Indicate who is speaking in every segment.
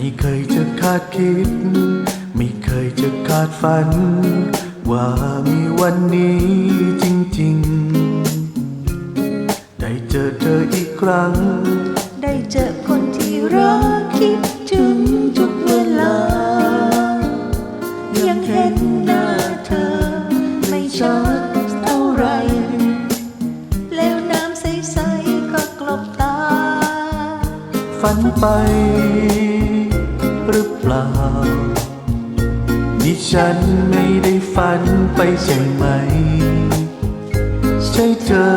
Speaker 1: ไม่เคยจะคาดคิด ไม่เคยจะคาดฝัน ว่ามีวันนี้จริงๆ ได้เจอเธออีกครั้ง
Speaker 2: ได้เจอคนที่รักคิดถึงทุกเวลา ยังเห็นหน้าเธอ ไม่ชัดเท่าไหรแล้วน้ำใสๆก็กลบตา
Speaker 1: ฝันไป หรือเปล่านี่ฉันไม่ได้ฝันไปใช่ไหม ใช่เธอ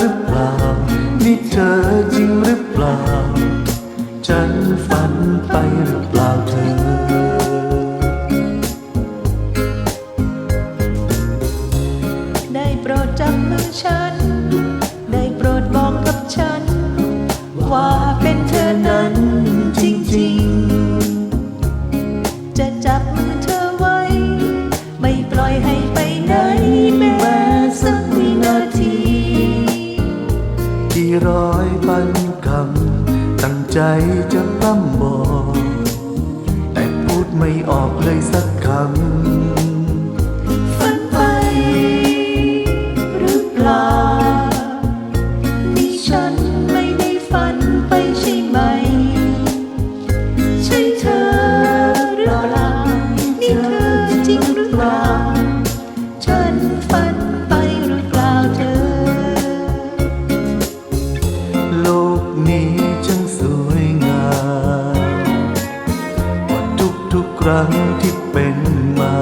Speaker 1: หรือเปล่า นี่เธอจริงหรือเปล่า ฉันฝันไปหรือเปล่าเธอ
Speaker 2: ได้โปรดจับมือฉัน ล่อยให้ไปไหนแม้สักวินาที
Speaker 1: ที่ร้อยพันคำตั้งใจจะพร่ำบอก แต่พูดไม่ออกเลยสักคำ ทุกครั้งที่เป็นมา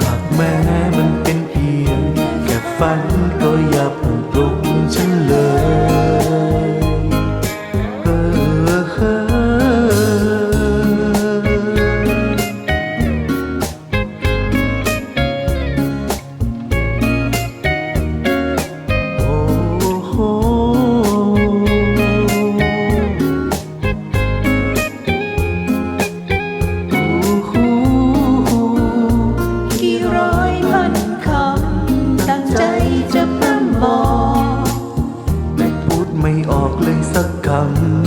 Speaker 1: หากแม้มันเป็นเพียงแค่ฝัน สั